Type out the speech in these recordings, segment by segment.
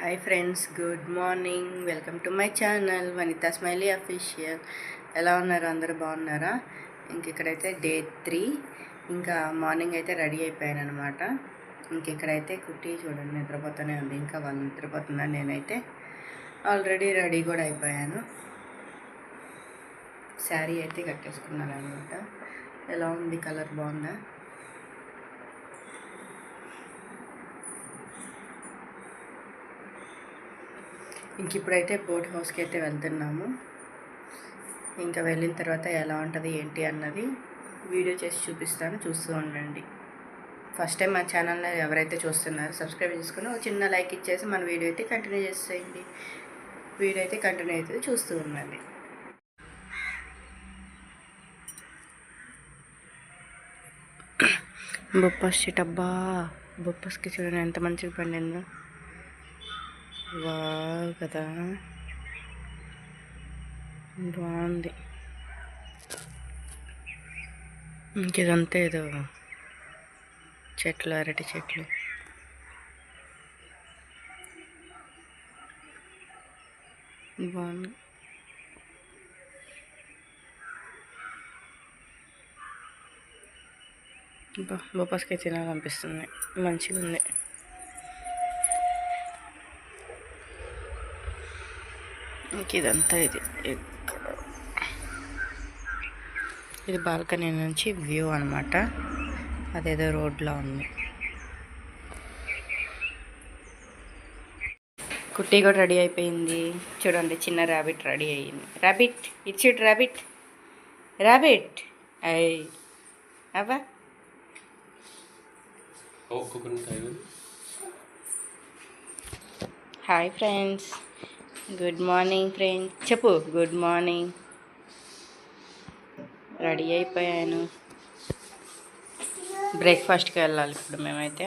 Hi friends good morning welcome to my channel Vanitha smiley official ఎలా ఉన్నారు? అందరూ బాగున్నారా? ఇంక ఇక్కడైతే డే త్రీ. ఇంకా మార్నింగ్ అయితే రెడీ అయిపోయాను అనమాట ఇంక ఇక్కడైతే కుట్టి చూడండి నిద్రపోతూనే ఉంది. ఇంకా వాళ్ళు నిద్రపోతుందా నేనైతే ఆల్రెడీ రెడీ కూడా అయిపోయాను. శారీ అయితే కట్టేసుకున్నాను అనమాట ఎలా ఉంది? కలర్ బాగుందా? ఇంక ఇప్పుడైతే బోట్ హౌస్కి అయితే వెళ్తున్నాము. ఇంకా వెళ్ళిన తర్వాత ఎలా ఉంటుంది ఏంటి అన్నది వీడియో చేసి చూపిస్తాను. చూస్తూ ఉండండి. ఫస్ట్ టైం మా ఛానల్ని ఎవరైతే చూస్తున్నారో సబ్స్క్రైబ్ చేసుకుని ఒక చిన్న లైక్ ఇచ్చేసి మన వీడియో అయితే కంటిన్యూ చేసేయండి. వీడియో అయితే కంటిన్యూ అవుతుంది. చూస్తూ ఉండండి. బొప్పాస్ చెట్టబ్బా బొప్పాస్కి చూడండి ఎంత మంచిగా పండిందో. వావ్ కదా బాగుంది ఇంకేదంతా ఏదో చెట్లు అరటి చెట్లు బాగుంది బొప్పాస్కాయ తినాలనిపిస్తుంది మంచిగా ఉంది ఇంక ఇదంతా ఇది. ఇక్కడ. ఇది బాల్కనీ నుంచి వ్యూ అనమాట అదేదో రోడ్లో ఉంది. కుట్టి కూడా రెడీ అయిపోయింది. చూడండి చిన్న ర్యాబిట్ రెడీ అయ్యింది. ర్యాబిట్ ఇట్స్ ర్యాబిట్ ర్యాబిట్ అయ్ అవ్వా. Hi friends good morning friends చెప్పు గుడ్ మార్నింగ్ రెడీ అయిపోయాను. బ్రేక్ఫాస్ట్కి వెళ్ళాలి ఇప్పుడు మేమైతే.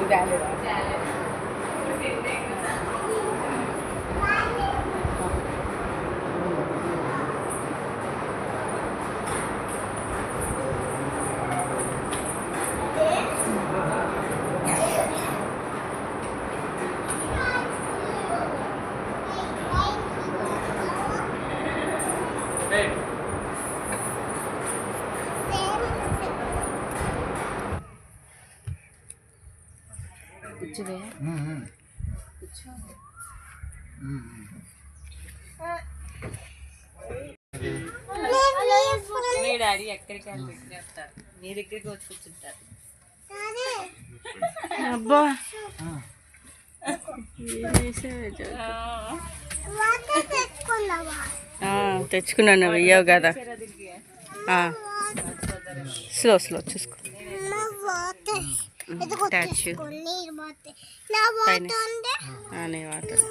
ఈ వ్యాలీడా మీ డాడీ ఎక్కడికి వెళ్ళి చెప్తారు నీ దగ్గరికి వచ్చి కూర్చుంటారు. అబ్బా. తెచ్చుకున్నాను వెయ్యావు కదా. స్లో స్లో చూసుకో. వాటర్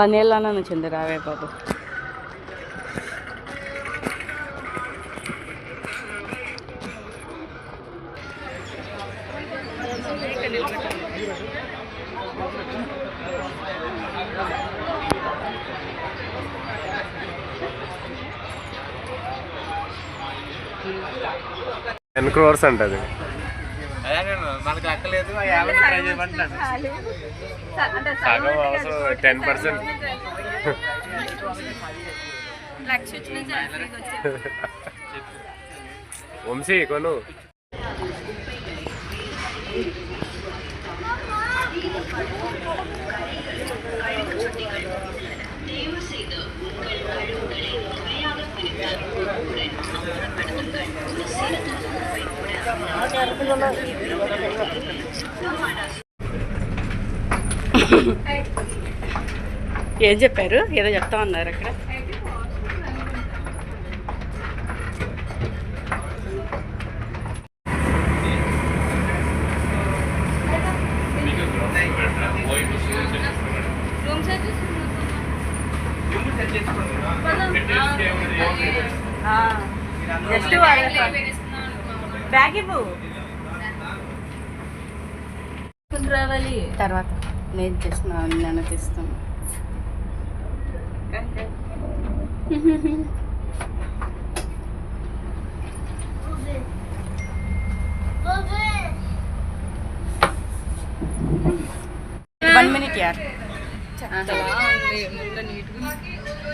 బనేళ్ళ నుంచి రావే బాబు టెన్ క్రోర్స్ అంటది. మనకు అక్కలేదు ట్రై చేయమంటున్నాను సగం అవసరం టెన్ పర్సెంట్ వంశీ కొను. ఏం చెప్పారు? ఏదో చెప్తా ఉన్నారు అక్కడ. జస్ట్ బ్యాగ్ ఇవ్వు. రావాలి. తర్వాత. నేను చేస్తున్నాను నేను తీస్తాను వన్ మినిట్ యార్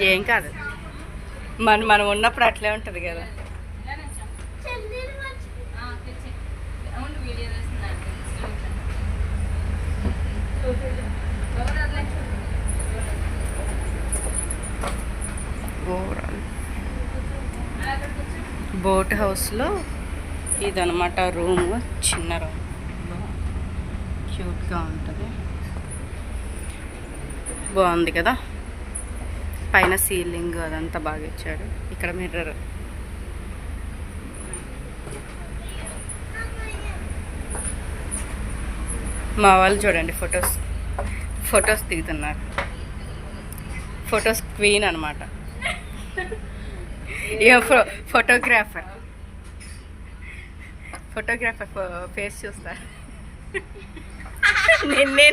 ఏం కాదు. మన మనం ఉన్నప్పుడు అట్లే ఉంటుంది కదా. ఓవరాల్ బోట్ హౌస్లో ఇదనమాట రూమ్ చిన్న రూమ్. క్యూట్గా ఉంటుంది. బాగుంది కదా? పైన సీలింగ్ అదంతా బాగా ఇచ్చాడు. ఇక్కడ మిర్రర్. మా వాళ్ళు చూడండి ఫొటోస్. ఫొటోస్ దిగుతున్నారు. ఫొటోస్ క్వీన్ అనమాట ఇక ఫో ఫోటోగ్రాఫర్ ఫోటోగ్రాఫర్ ఫేస్ చూస్తా. నిన్నే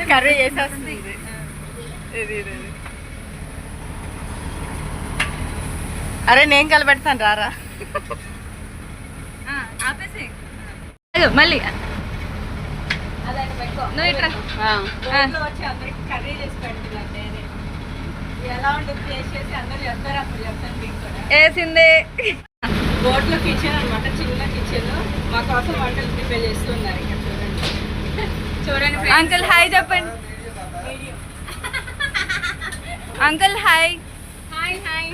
కర్రీ చేసేస్తుంది. ఇది ఇది ఇది ఇది. అరే నేను కలబెడతాను రారా. మళ్ళీ. వేసింది. బోట్లో కిచెన్ అనమాట చిన్న కిచెన్ మా కోసం వంటలు ప్రిపేర్ చేస్తున్నారు చూడండి. అంకుల్ హాయ్ చెప్పండి. Uncle hi. Hi hi.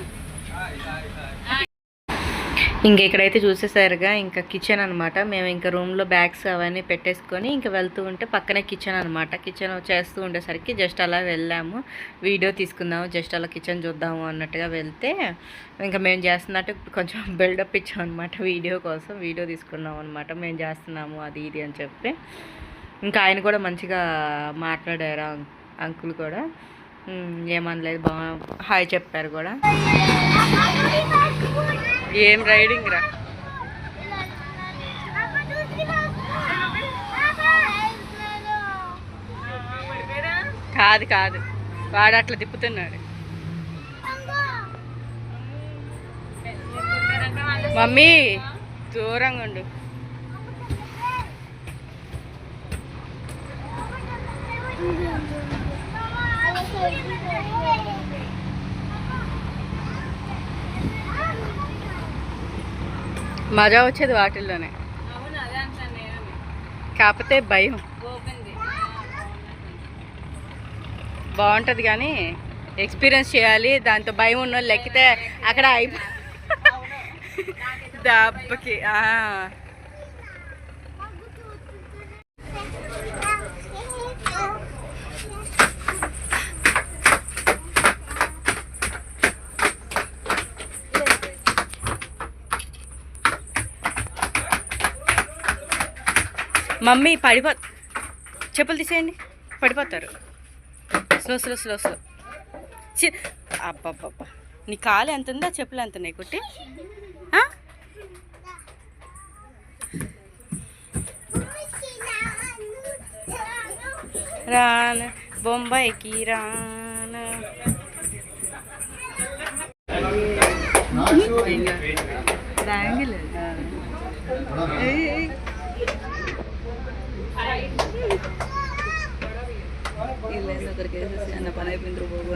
ఇంక ఇక్కడైతే చూసేసరిగా ఇంకా కిచెన్ అనమాట మేము ఇంకా రూమ్లో బ్యాగ్స్ అవన్నీ పెట్టేసుకొని ఇంకా వెళ్తూ ఉంటే పక్కనే కిచెన్ అనమాట కిచెన్ చేస్తూ ఉండేసరికి జస్ట్ అలా వెళ్ళాము. వీడియో తీసుకుందాము జస్ట్ అలా కిచెన్ చూద్దాము అన్నట్టుగా వెళ్తే ఇంకా మేము చేస్తున్నట్టు కొంచెం బిల్డప్ ఇచ్చాం అనమాట వీడియో కోసం. వీడియో తీసుకున్నాం అనమాట మేము చేస్తున్నాము అది ఇది అని చెప్పి. ఇంకా ఆయన కూడా మంచిగా మాట్లాడారు అంకుల్ కూడా. ఏమనలేదు బా హాయ్ చెప్పారు కూడా. ఏం రైడింగ్ రా? కాదు కాదు. వాడు అట్లా తిప్పుతున్నాడు. మమ్మీ దూరంగా ఉండు. మజా వచ్చేది వాటిల్లోనే. కాకపోతే భయం. బాగుంటుంది కానీ ఎక్స్పీరియన్స్ చేయాలి దాంతో భయం ఉన్న వాళ్ళు ఎక్కితే అక్కడ అయిపో దెబ్బకి మమ్మీ పడిపో చెప్పులు తీసేయండి. పడిపోతారు. స్లో స్లో స్లో స్లో చి అబ్బబ్బబ్బా. నీ కాలు ఎంత ఉందో చెప్పులు ఎంత ఉన్నాయి కుట్టి? రాన బొంబాయికి రాన. ఒకరికి వేసేసి అన్న పని అయిపోయింది బాబు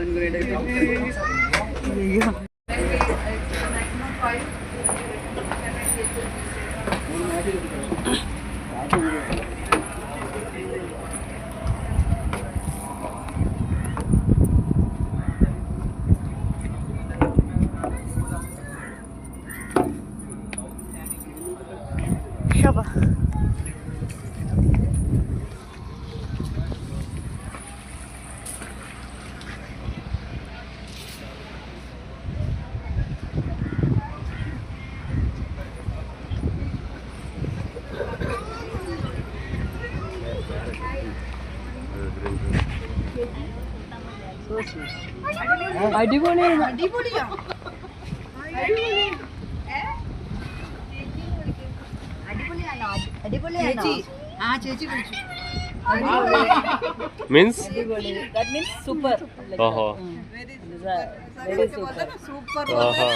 അടിപൊളിയാണ് മീൻസ് സൂപ്പർ ഓഹോ സൂപ്പർ ഓഹോ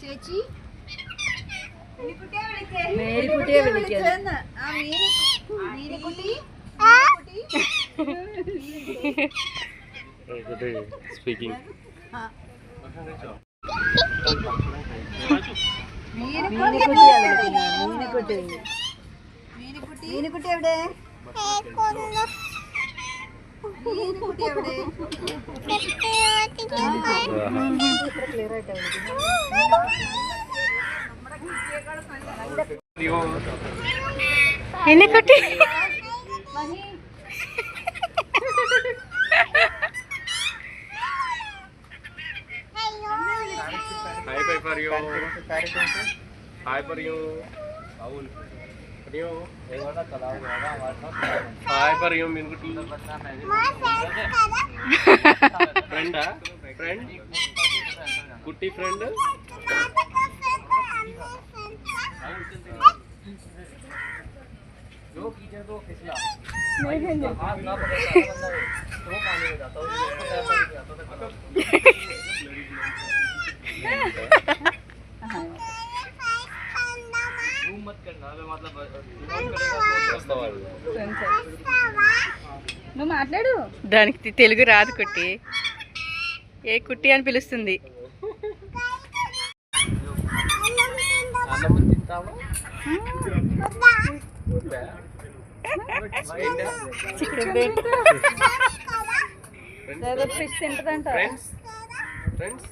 ചേച്ചി മേരിക്കുട്ടിയെ വിളിക്കുന്നു മേരിക്കുട്ടി മേരിക്കുട്ടി സ്പീക്കിംഗ് മീനുക്കുട്ടി എവിടെ? എവിടെ എന്നെ കുട്ടി हरियो हाय परियो परियो हाय परियो मेरे को टीम फ्रेंड फ्रेंड कुट्टी फ्रेंड जो। कीचड़ तो फिसला नहीं नहीं हाथ ना पकड़ता बंदा तो पानी में जाता है। నువ్వు మాట్లాడు. దానికి తెలుగు రాదు కుట్టి. ఏ కుట్టి అని పిలుస్తుంది. ఫ్రెండ్స్ ఫ్రెండ్స్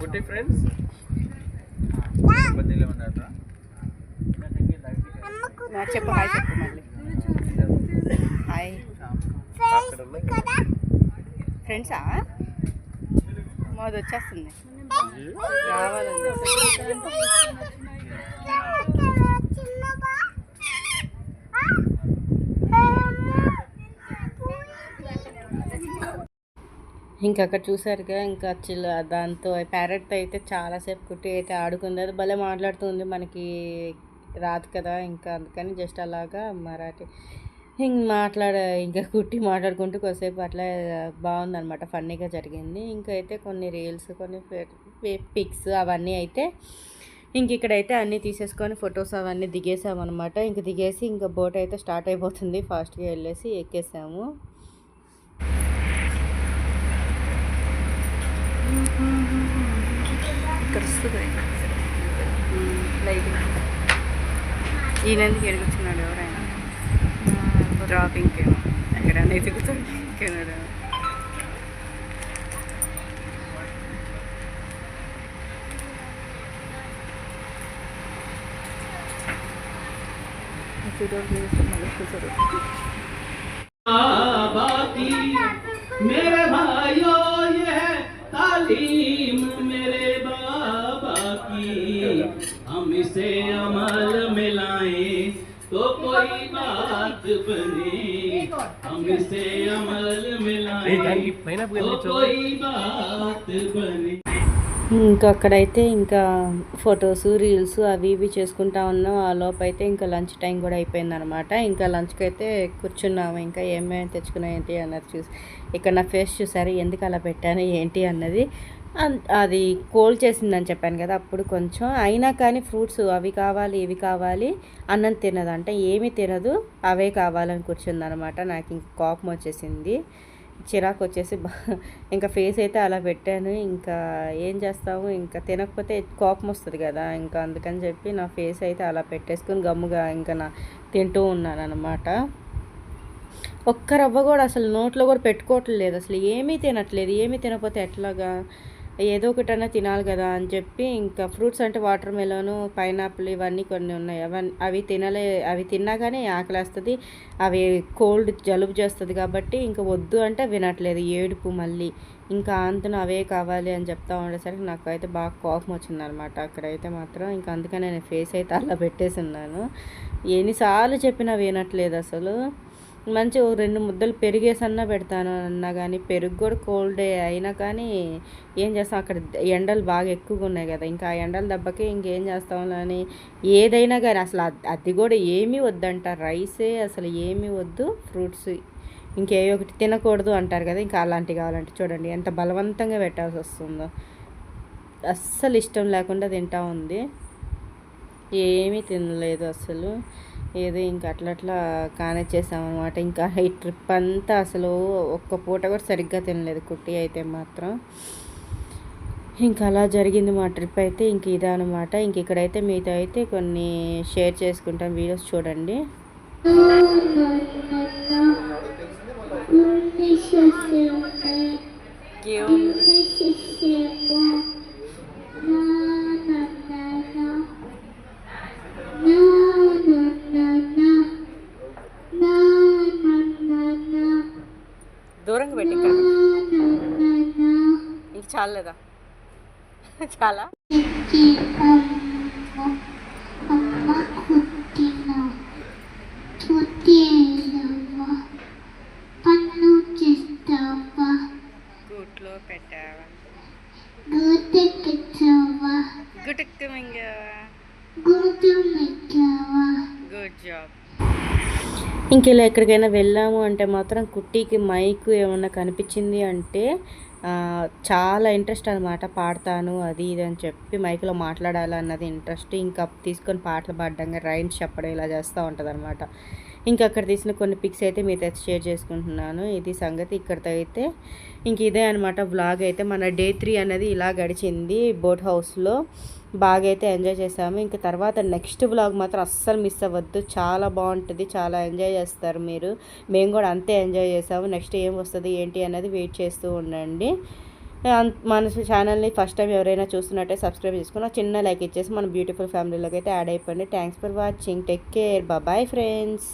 కుట్టి ఫ్రెండ్స్ చెప్పు హాయ్ చెప్పు మళ్ళీ. హాయ్. ఫ్రెండ్సా? మాది వచ్చేస్తుంది రావాలండి. ఇంకా అక్కడ చూసారుగా ఇంకా చిల్ల దాంతో ప్యారెట్తో అయితే చాలాసేపు కుట్టి అయితే ఆడుకుంది. అది భలే మాట్లాడుతుంది మనకి రాదు కదా ఇంకా అందుకని జస్ట్ అలాగా మరాఠీ. ఇంక మాట్లాడ ఇంకా కుట్టి మాట్లాడుకుంటూ కొద్దిసేపు అట్లా బాగుందనమాట ఫన్నీగా జరిగింది. ఇంకా అయితే కొన్ని రీల్స్ కొన్ని పిక్స్ అవన్నీ అయితే ఇంక ఇక్కడైతే అన్నీ తీసేసుకొని ఫొటోస్ అవన్నీ దిగేసామన్నమాట. ఇంక దిగేసి ఇంకా బోట్ అయితే స్టార్ట్ అయిపోతుంది. ఫాస్ట్గా వెళ్ళేసి ఎక్కేసాము. వస్తుంది లైటింగ్ ఈయనందుకు ఎడుగుతున్నాడు ఎవరైనా డ్రాపింగ్కి ఎక్కడైనా ఎదుగుతాడు కెనడా मेरे बात बने हम इसे अमल में लाएं तो कोई बात बने ఇంకా అక్కడైతే ఇంకా ఫొటోస్ రీల్స్ అవి ఇవి చేసుకుంటా ఉన్నాం ఆ లోపు అయితే ఇంకా లంచ్ టైం కూడా అయిపోయింది అనమాట ఇంకా లంచ్కి అయితే కూర్చున్నాము ఇంకా ఏమేమి తెచ్చుకున్నాం ఏంటి అన్నది చూసి ఇక్కడ నా ఫేస్ చూసారు ఎందుకు అలా పెట్టాను ఏంటి అన్నది అన్- అది కోల్డ్ చేసిందని చెప్పాను కదా అప్పుడు కొంచెం అయినా కానీ ఫ్రూట్స్ అవి కావాలి ఇవి కావాలి అన్నం తినదు అంటే ఏమీ తినదు అవే కావాలని కూర్చుందనమాట నాకు ఇంక కోపం వచ్చేసింది చిరాకు వచ్చేసి ఇంకా ఫేస్ అయితే అలా పెట్టాను. ఇంకా ఏం చేస్తాము ఇంకా తినకపోతే కోపం వస్తుంది కదా ఇంకా అందుకని చెప్పి నా ఫేస్ అయితే అలా పెట్టేసుకుని గమ్ముగా ఇంకా నా తింటూ ఉన్నాను అనమాట ఒక్క రవ్వ కూడా అసలు నోట్లో కూడా పెట్టుకోవట్లేదు అసలు ఏమీ తినట్లేదు ఏమీ తినకపోతే ఎట్లాగా? ఏదో ఒకటన్నా తినాలి కదా అని చెప్పి ఇంకా ఫ్రూట్స్ అంటే వాటర్ మెలోను పైనాపిల్ ఇవన్నీ కొన్ని ఉన్నాయి. అవన్నీ అవి తినలే అవి తిన్నా కానీ ఆకలేస్తుంది అవి కోల్డ్ జలుబు చేస్తుంది కాబట్టి ఇంకా వద్దు అంటే వినట్లేదు. ఏడుపు మళ్ళీ. ఇంకా అంతను అవే కావాలి అని చెప్తా ఉండేసరికి నాకు అయితే బాగా కోపం వచ్చిందనమాట. అక్కడైతే మాత్రం ఇంకా అందుకని నేను ఫేస్ అయితే అలా పెట్టేసి ఉన్నాను ఎన్నిసార్లు చెప్పినా వినట్లేదు అసలు. మంచి ఓ రెండు ముద్దలు పెరిగేసన్నా పెడతాను అన్నా కానీ పెరుగు కూడా కోల్డే అయినా కానీ ఏం చేస్తాం? అక్కడ ఎండలు బాగా ఎక్కువగా ఉన్నాయి కదా. ఇంకా ఆ ఎండల దెబ్బకి ఇంకేం చేస్తాం అని ఏదైనా కానీ అసలు అది కూడా ఏమీ వద్దంట. రైసే అసలు ఏమీ వద్దు. ఫ్రూట్స్ ఇంకే ఒకటి తినకూడదు అంటారు కదా. ఇంకా అలాంటివి కావాలంటే చూడండి ఎంత బలవంతంగా పెట్టాల్సి వస్తుందో. అస్సలు ఇష్టం లేకుండా తింటా ఉంది. ఏమీ తినలేదు అసలు. ఏదో ఇంకా అట్లా అట్లా కానిచ్చేసామన్నమాట. ఇంకా ఈ ట్రిప్ అంతా అసలు ఒక్క పూట కూడా సరిగ్గా తినలేదు. కుట్టి అయితే మాత్రం ఇంకా అలా జరిగింది మా ట్రిప్ అయితే. ఇంక ఇదే అనమాట ఇంక ఇక్కడైతే మీతో అయితే కొన్ని షేర్ చేసుకుంటాం. వీడియోస్ చూడండి. చాలా ఇంటి అమ్మ ఇంక ఇలా ఎక్కడికైనా వెళ్ళాము అంటే మాత్రం కుట్టికి మైక్ ఏమన్నా కనిపించింది అంటే చాలా ఇంట్రెస్ట్ అనమాట పాడతాను అది ఇది అని చెప్పి మైక్లో మాట్లాడాలన్నది ఇంట్రెస్ట్. ఇంకా తీసుకొని పాటలు పాడడం రైమ్స్ చెప్పడం ఇలా చేస్తూ ఉంటుంది అనమాట ఇంకా అక్కడ తీసిన కొన్ని పిక్స్ అయితే మీతో అయితే షేర్ చేసుకుంటున్నాను. ఇది సంగతి ఇక్కడితో అయితే ఇంక ఇదే అనమాట వ్లాగ్ అయితే మన డే త్రీ అనేది ఇలా గడిచింది బోట్ హౌస్లో. బాగా అయితే ఎంజాయ్ చేసాము. ఇంకా తర్వాత నెక్స్ట్ బ్లాగ్ మాత్రం అస్సలు మిస్ అవ్వద్దు. చాలా బాగుంటుంది. చాలా ఎంజాయ్ చేస్తారు మీరు. మేము కూడా అంతే ఎంజాయ్ చేసాము. నెక్స్ట్ ఏం వస్తుంది ఏంటి అనేది వెయిట్ చేస్తూ ఉండండి. అన్- మన ఛానల్ని ఫస్ట్ టైం ఎవరైనా చూస్తున్నట్టే సబ్స్క్రైబ్ చేసుకుని చిన్న లైక్ ఇచ్చేసి మన బ్యూటిఫుల్ ఫ్యామిలీలోకి అయితే యాడ్ అయిపోయింది thanks for watching. Take care. Bye friends.